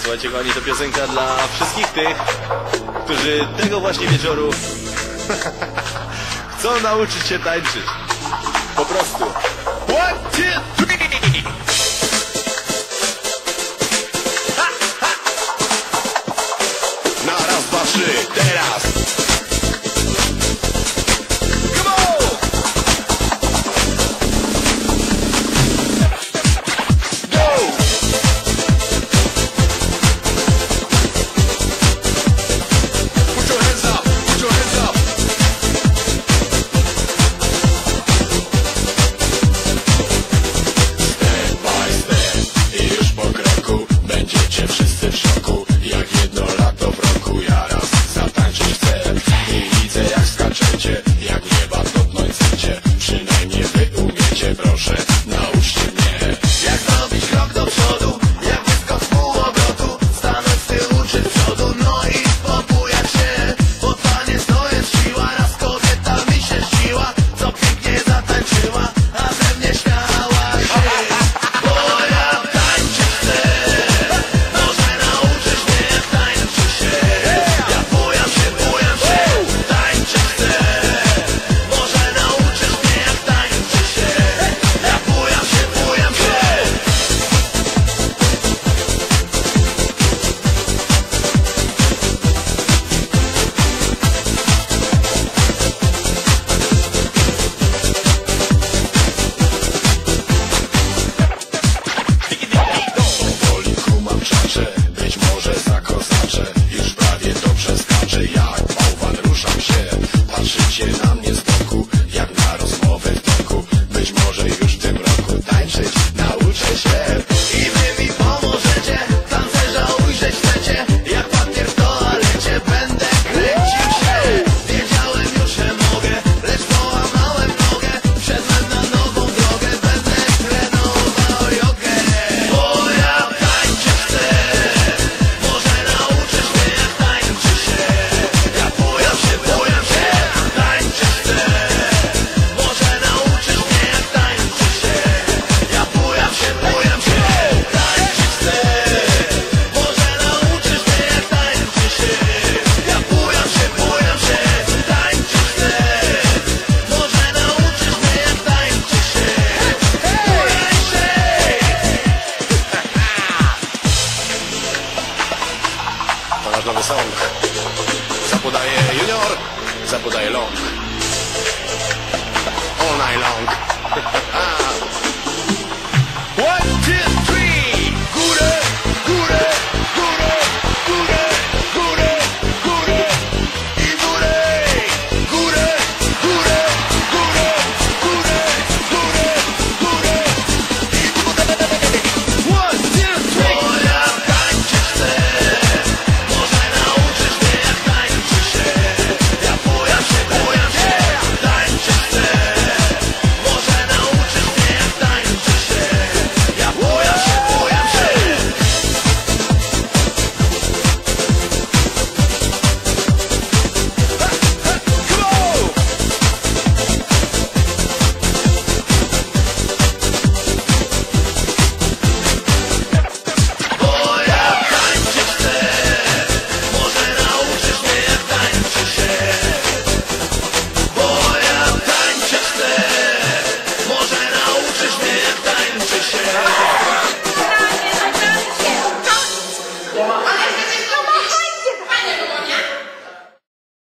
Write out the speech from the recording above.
Słuchajcie, kochani, to piosenka dla wszystkich tych, którzy tego właśnie wieczoru chcą nauczyć się tańczyć. Po prostu. One, two, morze zakosacze Już prawie dobrze skaczę jak bałwan ruszam się. Patrzycie na mnie z boku jak na rozmowę w toku. Być może już w tym roku tańczyć nauczę się. I wy mi pomożecie, tancerza ujrzeć chcecie. Long. Zapodaje Junior, zapodaje Long. All night long.